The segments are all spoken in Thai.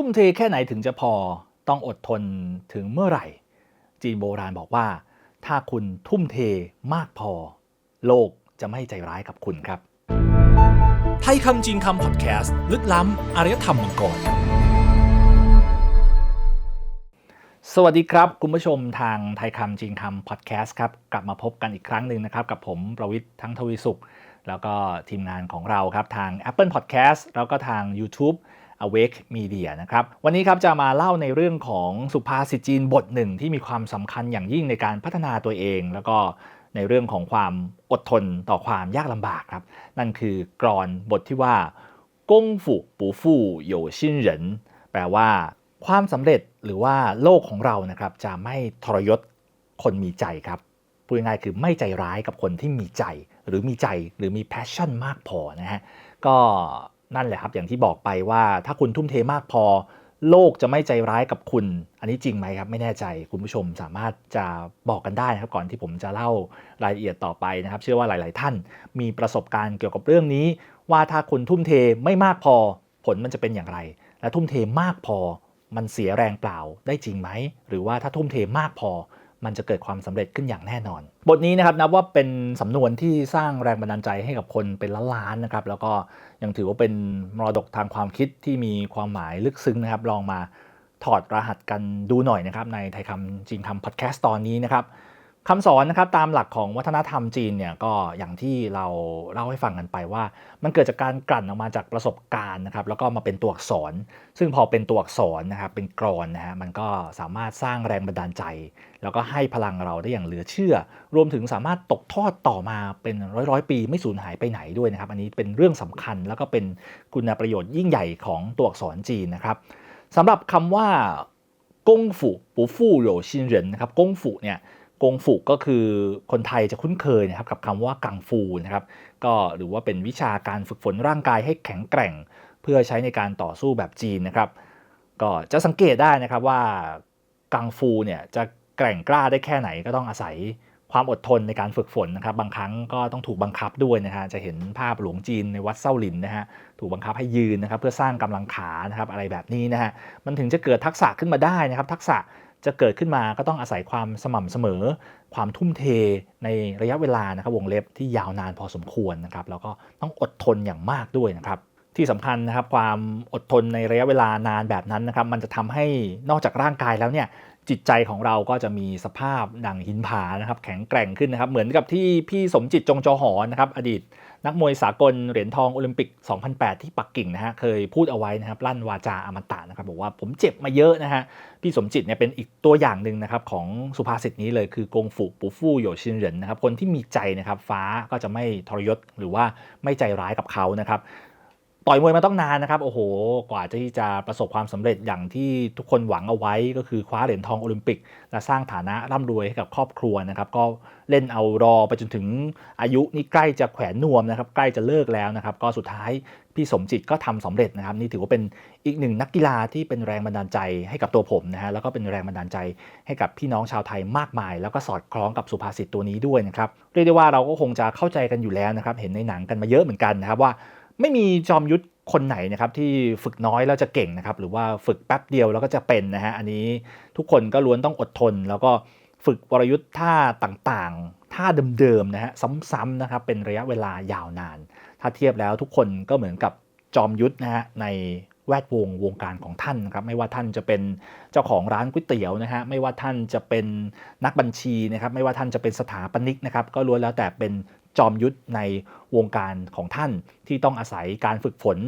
ทุ่มเทแค่ไหนถึงจะพอต้องอดทนถึงเมื่อไหร่ จีนโบราณบอกว่า ถ้าคุณทุ่มเทมากพอ โลกจะไม่ใจร้ายกับคุณครับ ไทยคำจีนคำพอดแคสต์ลึกล้ำอารยธรรมมังกรสวัสดีครับ คุณผู้ชมทางไทยคำจีนคำพอดแคสต์ครับ กลับมาพบกันอีกครั้งหนึ่งนะครับ กับผมประวิทย์ทั้งทวีสุข แล้วก็ทีมงานของเราครับ ทาง Apple Podcast แล้วก็ทาง YouTube Awake Media นะครับ วันนี้ครับจะมาเล่าในเรื่องของสุภาษิตจีนบทหนึ่งที่มีความสำคัญอย่างยิ่งในการพัฒนาตัวเอง แล้วก็ในเรื่องของความอดทนต่อความยากลำบากครับ นั่นคือกรอนบทที่ว่ากงฝูปูฟู่โยชินเหรินแปลว่า ความสำเร็จหรือว่าโลกของเรานะครับจะไม่ทรยศคนมีใจครับพูดง่ายๆคือไม่ใจร้ายกับคนที่มีใจ หรือมีใจหรือมีแพชชั่นมากพอนะฮะก็ นั่นแหละครับ อย่างที่บอกไปว่าถ้าคุณทุ่มเทมากพอ โลกจะไม่ใจร้ายกับคุณ อันนี้จริงไหมครับ ไม่แน่ใจคุณผู้ชมสามารถจะบอกกันได้นะครับ ก่อนที่ผมจะเล่ารายละเอียดต่อไปนะครับ เชื่อว่าหลาย ๆ ท่านมีประสบการณ์เกี่ยวกับเรื่องนี้ ว่าถ้าคุณทุ่มเทไม่มากพอ ผลมันจะเป็นอย่างไร และทุ่มเทมากพอ มันเสียแรงเปล่าได้จริงไหมหรือว่าถ้าทุ่มเทมากพอ มันจะเกิดความสำเร็จขึ้นอย่างแน่นอน บทนี้นะครับนับว่าเป็นสำนวนที่สร้างแรงบันดาลใจให้กับคนเป็นล้านๆนะครับ แล้วก็ยังถือว่าเป็นมรดกทางความคิดที่มีความหมายลึกซึ้งนะครับ ลองมาถอดรหัสกันดูหน่อยนะครับในไทยคำจริงคำพอดแคสต์ตอนนี้นะครับ คำสอนนะครับตามหลักของวัฒนธรรมจีนเนี่ยก็อย่างที่เราเล่าให้ฟังกันไปว่า มันเกิดจากการกลั่นออกมาจากประสบการณ์นะครับแล้วก็มาเป็นตัวอักษร ซึ่งพอเป็นตัวอักษรนะครับเป็นกรอนนะฮะมันก็สามารถสร้างแรงบันดาลใจ แล้วก็ให้พลังเราได้อย่างเหลือเชื่อ รวมถึงสามารถตกทอดต่อมาเป็นร้อยร้อยปี ไม่สูญหายไปไหนด้วยนะครับอันนี้เป็นเรื่องสำคัญแล้วก็เป็นคุณประโยชน์ยิ่งใหญ่ของตัวอักษรจีนนะครับสำหรับคำว่ากงฝูปูฟู่โหยชินเหรินนะครับกงฝูเนี่ย กงฝูก็คือคนไทยจะคุ้นเคยนะครับกับคำว่ากังฟูนะครับก็หรือว่าเป็นวิชาการฝึกฝนร่างกายให้แข็งแกร่ง เพื่อใช้ในการต่อสู้แบบจีนนะครับก็จะสังเกตได้นะครับว่ากังฟูเนี่ยจะแกร่งกล้าได้แค่ไหนก็ต้องอาศัยความอดทนในการฝึกฝนนะครับ บางครั้งก็ต้องถูกบังคับด้วยนะฮะจะเห็นภาพหลวงจีนในวัดเส้าหลินนะฮะถูกบังคับให้ยืนนะครับ เพื่อสร้างกำลังขานะครับอะไรแบบนี้นะฮะมันถึงจะเกิดทักษะขึ้นมาได้นะครับ ทักษะ จะเกิดขึ้นมาก็ต้องอาศัยความสม่ำเสมอ ความทุ่มเทในระยะเวลานะครับวงเล็บที่ยาวนานพอสมควรนะครับแล้วก็ต้องอดทนอย่างมากด้วยนะครับที่สำคัญนะครับความอดทนในระยะเวลานานแบบนั้นนะครับมันจะทำให้นอกจากร่างกายแล้วเนี่ยจิตใจของเราก็จะมีสภาพดังหินผานะครับแข็งแกร่งขึ้นนะครับเหมือนกับที่พี่สมจิตจงจอหอนะครับอดีต นักมวยสากลเหรียญทองโอลิมปิก 2008 ที่ปักกิ่งนะฮะเคยพูดเอาไว้นะครับลั่นวาจาอมตะนะครับบอกว่าผมเจ็บมาเยอะนะฮะพี่สมจิตเนี่ยเป็นอีกตัวอย่างหนึ่งนะครับของสุภาษิตนี้เลยคือกงฝูปูฟู่โยชินเหรินนะครับคนที่มีใจนะครับฟ้าก็จะไม่ทรยศหรือว่าไม่ใจร้ายกับเขานะครับ ต่อยมวยมาต้องนานนะครับ โอ้โห กว่าที่จะประสบความสำเร็จอย่างที่ทุกคนหวังเอาไว้ก็คือคว้าเหรียญทองโอลิมปิก และสร้างฐานะร่ำรวยให้กับครอบครัวนะครับ ก็เล่นเอารอไปจนถึงอายุนี่ใกล้จะแขวนนวมนะครับ ใกล้จะเลิกแล้วนะครับ ก็สุดท้ายพี่สมจิตก็ทำสำเร็จนะครับ นี่ถือว่าเป็นอีกหนึ่งนักกีฬาที่เป็นแรงบันดาลใจให้กับตัวผมนะฮะแล้วก็เป็นแรงบันดาลใจให้กับพี่น้องชาวไทยมากมาย แล้วก็สอดคล้องกับสุภาษิตตัวนี้ด้วยนะครับเรียกได้ว่าเราก็คงจะเข้าใจกันอยู่แล้วนะครับ เห็นในหนังกันมาเยอะเหมือนกันนะครับว่า ไม่มีจอมยุทธคนไหนนะครับที่ฝึกน้อยแล้วจะเก่งนะครับหรือว่าฝึกแป๊บเดียวแล้วก็จะเป็นนะฮะอันนี้ทุกคนก็ล้วนต้องอดทน แล้วก็ฝึกวรยุทธ์ท่าต่างๆ ท่าเดิมๆนะฮะซ้ำๆนะครับเป็นระยะเวลายาวนาน ถ้าเทียบแล้วทุกคนก็เหมือนกับจอมยุทธนะฮะในแวดวงวงการของท่านครับไม่ว่าท่านจะเป็นเจ้าของร้านก๋วยเตี๋ยวนะฮะไม่ว่าท่านจะเป็นนักบัญชีนะครับไม่ว่าท่านจะเป็นสถาปนิกนะครับก็ล้วนแล้วแต่เป็น จอมยุทธในวงการของท่านที่ต้องอาศัยการฝึกฝน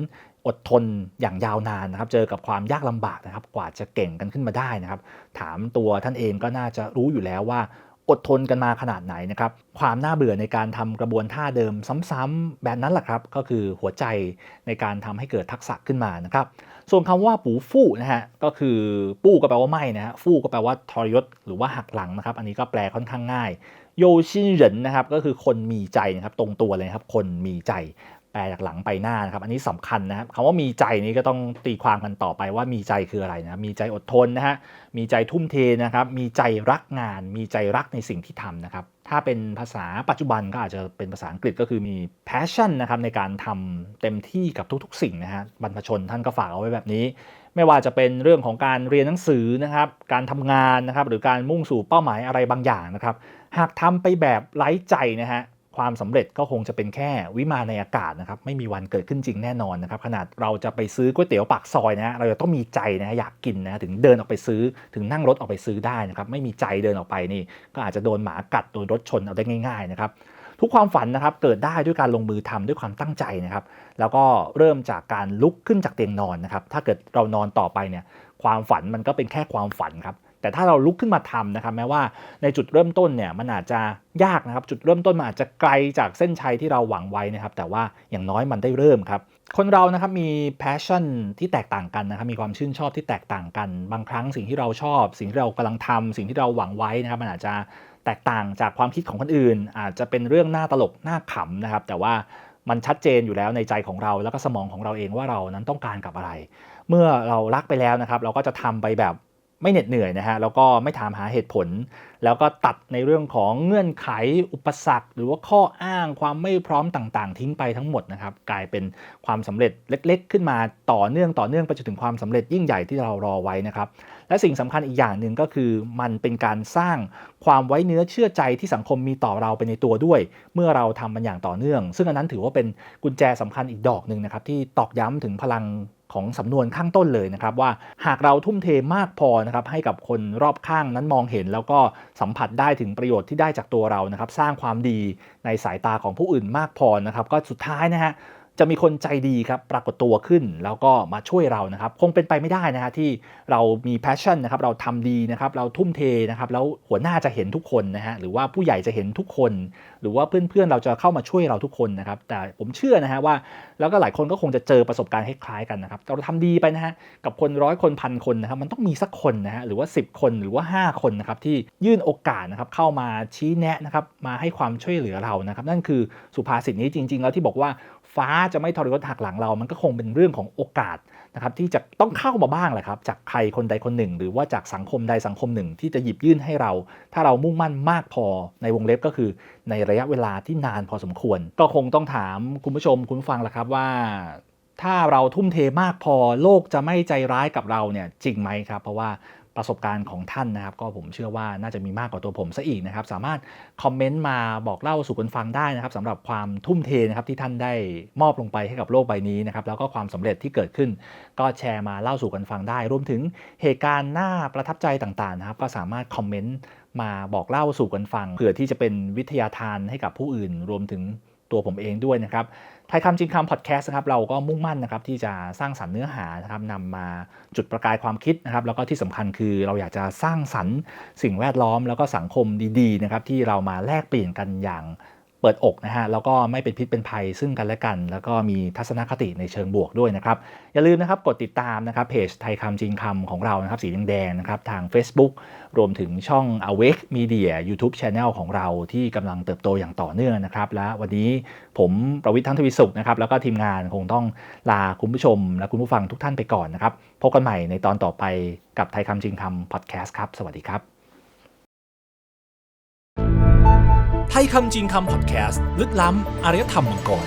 อดทนอย่างยาวนานนะครับ เจอกับความยากลำบากนะครับ กว่าจะเก่งกันขึ้นมาได้นะครับ ถามตัวท่านเองก็น่าจะรู้อยู่แล้วว่า อดทนกันมาขนาดไหนนะครับ ความน่าเบื่อในการทำกระบวนท่าเดิมซ้ำๆแบบนั้นแหละครับ ก็คือหัวใจในการทำให้เกิดทักษะขึ้นมานะครับ ส่วนคำว่าปูฟู่นะฮะ ก็คือปู้ก็แปลว่าไม่นะฮะ ฟู่ก็แปลว่าทรยศหรือว่าหักหลังนะครับ อันนี้ก็แปลค่อนข้างง่าย โยชินเหรินนะครับก็คือคนมีใจนะครับตรงตัวเลยครับคนมีใจแปลจากหลังไปหน้านะครับ อันนี้สำคัญนะครับคำว่ามีใจนี้ก็ต้องตีความกันต่อไปว่ามีใจคืออะไรนะมีใจอดทนนะฮะมีใจทุ่มเทนะครับ มีใจรักงาน มีใจรักในสิ่งที่ทำนะครับ ถ้าเป็นภาษาปัจจุบันก็อาจจะเป็นภาษาอังกฤษก็คือมี passion นะครับในการทำเต็มที่กับทุกๆ สิ่งนะฮะบรรพชนท่านก็ฝากเอาไว้แบบนี้ ไม่ว่าจะเป็นเรื่องของการเรียนหนังสือนะครับ การทำงานนะครับ หรือการมุ่งสู่เป้าหมายอะไรบางอย่างนะครับ หากทำไปแบบไร้ใจนะฮะ ความสำเร็จก็คงจะเป็นแค่วิมานในอากาศนะครับ ไม่มีวันเกิดขึ้นจริงแน่นอนนะครับ ขนาดเราจะไปซื้อก๋วยเตี๋ยวปากซอยนะเราจะต้องมีใจนะฮะอยากกินนะถึงเดินออกไปซื้อถึงนั่งรถออกไปซื้อได้นะครับ ไม่มีใจเดินออกไปนี่ ก็อาจจะโดนหมากัดโดนรถชนเอาได้ง่ายๆนะครับทุกความฝันนะครับเกิดได้ด้วยการลงมือทำด้วยความตั้งใจนะครับ แล้วก็เริ่มจากการลุกขึ้นจากเตียงนอนนะครับ ถ้าเกิดเรานอนต่อไปเนี่ยความฝันมันก็เป็นแค่ความฝันครับ แต่ถ้าเราลุกขึ้นมาทำนะครับแม้ว่าในจุดเริ่มต้นเนี่ยมันอาจจะยากนะครับจุดเริ่มต้นมันอาจจะไกลจากเส้นชัยที่เราหวังไว้นะครับแต่ว่าอย่างน้อยมันได้เริ่มครับคนเรานะครับมี passion ที่แตกต่างกันนะครับมีความชื่นชอบที่แตกต่างกัน บางครั้งสิ่งที่เราชอบ สิ่งที่เรากำลังทำสิ่งที่เราหวังไว้นะครับมันอาจจะแตกต่างจากความคิดของคนอื่น อาจจะเป็นเรื่องน่าตลกน่าขำนะครับแต่ว่ามันชัดเจนอยู่แล้วในใจของเราแล้วก็สมองของเราเองว่าเรานั้นต้องการกับอะไร เมื่อเรารักไปแล้วนะครับ เราก็จะทำไปแบบ ไม่เหน็ดเหนื่อยนะฮะแล้วก็ไม่ถามหาเหตุผล แล้วก็ตัดในเรื่องของเงื่อนไขอุปสรรค หรือว่าข้ออ้างความไม่พร้อมต่างๆ ทิ้งไปทั้งหมดนะครับกลายเป็นความสำเร็จเล็ก ๆ ขึ้นมาต่อเนื่องต่อเนื่องไปจนถึงความสำเร็จยิ่งใหญ่ที่เรารอไว้นะครับและสิ่งสำคัญอีกอย่างหนึ่งก็คือ มันเป็นการสร้างความไว้เนื้อเชื่อใจที่สังคมมีต่อเราไปในตัวด้วย เมื่อเราทำมันอย่างต่อเนื่อง ซึ่งอันนั้นถือว่าเป็นกุญแจสำคัญอีกดอกหนึ่งนะครับที่ตอกย้ำถึงพลัง ของสำนวนข้างต้นเลยนะครับว่าหากเราทุ่มเทมากพอนะครับให้กับคนรอบข้างนั้นมองเห็น แล้วก็สัมผัสได้ถึงประโยชน์ที่ได้จากตัวเรานะครับ สร้างความดีในสายตาของผู้อื่นมากพอนะครับ ก็สุดท้ายนะฮะ จะมีคนใจดีครับปรากฏตัวขึ้นแล้วก็มาช่วยเรานะครับ คงเป็นไปไม่ได้นะฮะที่เรามี passion นะครับเราทำดีนะครับเราทุ่มเทนะครับแล้วหัวหน้าจะเห็นทุกคนนะฮะหรือว่าผู้ใหญ่จะเห็นทุกคน หรือว่าเพื่อนๆเราจะเข้ามาช่วยเราทุกคนนะครับ แต่ผมเชื่อนะฮะว่า แล้วก็หลายคนก็คงจะเจอประสบการณ์คล้ายๆกันนะครับเราทำดีไปนะฮะกับคนร้อยคนพันคนนะครับมันต้องมีสักคนนะฮะหรือว่า 10 คนหรือว่า 5 คนนะครับที่ยื่นโอกาสนะครับเข้ามาชี้แนะนะครับมาให้ความช่วยเหลือเรานะครับ นั่นคือสุภาษิตนี้จริง ๆ แล้วที่บอกว่า ฟ้าจะไม่ทรยศหักหลังเรา มันก็คงเป็นเรื่องของโอกาสนะครับที่จะต้องเข้ามาบ้างแหละครับ จากใครคนใดคนหนึ่ง หรือว่าจากสังคมใดสังคมหนึ่ง ที่จะหยิบยื่นให้เรา ถ้าเรามุ่งมั่นมากพอในวงเล็บก็คือ ในระยะเวลาที่นานพอสมควร ก็คงต้องถามคุณผู้ชมคุณผู้ฟังแหละครับว่า ถ้าเราทุ่มเทมากพอโลกจะไม่ใจร้ายกับเราเนี่ยจริงไหมครับ เพราะว่า ประสบการณ์ของท่านนะครับ ก็ผมเชื่อว่าน่าจะมีมากกว่าตัวผมซะอีกนะครับ สามารถคอมเมนต์มาบอกเล่าสู่กันฟังได้นะครับสำหรับความทุ่มเทนะครับที่ท่านได้มอบลงไปให้กับโลกใบนี้นะครับแล้วก็ความสำเร็จที่เกิดขึ้น ก็แชร์มาเล่าสู่กันฟังได้ รวมถึงเหตุการณ์น่าประทับใจต่างๆนะครับ ก็สามารถคอมเมนต์มาบอกเล่าสู่กันฟังเผื่อที่จะเป็นวิทยาทานให้กับผู้อื่น รวมถึง ตัวผมเองด้วยนะครับไทยคำจริงคำพอดแคสต์นะครับเราก็มุ่งมั่นนะครับที่จะสร้างสรรค์เนื้อหานะครับนำมาจุดประกายความคิดนะครับแล้วก็ที่สำคัญคือเราอยากจะสร้างสรรค์สิ่งแวดล้อมแล้วก็สังคมดีๆนะครับที่เรามาแลกเปลี่ยนกันอย่าง เปิดอกนะฮะแล้วก็ไม่เป็นพิษเป็นภัยซึ่งกันและกัน แล้วก็มีทัศนคติในเชิงบวกด้วยนะครับ อย่าลืมนะครับกดติดตามนะครับเพจไทยคำจริงคำของเรานะครับสีแดงๆนะครับทาง Facebook รวมถึงช่อง Awake Media YouTube Channel ของเราที่กำลังเติบโตอย่างต่อเนื่องนะครับ และวันนี้ผมประวิทย์ทั้งทวีสุขนะครับแล้วก็ทีมงานคงต้องลาคุณผู้ชม และคุณผู้ฟังทุกท่านไปก่อนนะครับพบกันใหม่ในตอนต่อไปกับไทยคำจริงคำพอดแคสต์ครับสวัสดีครับ ไทยคำจริงคำพอดแคสต์ ลึกล้ำอารยธรรมมังกร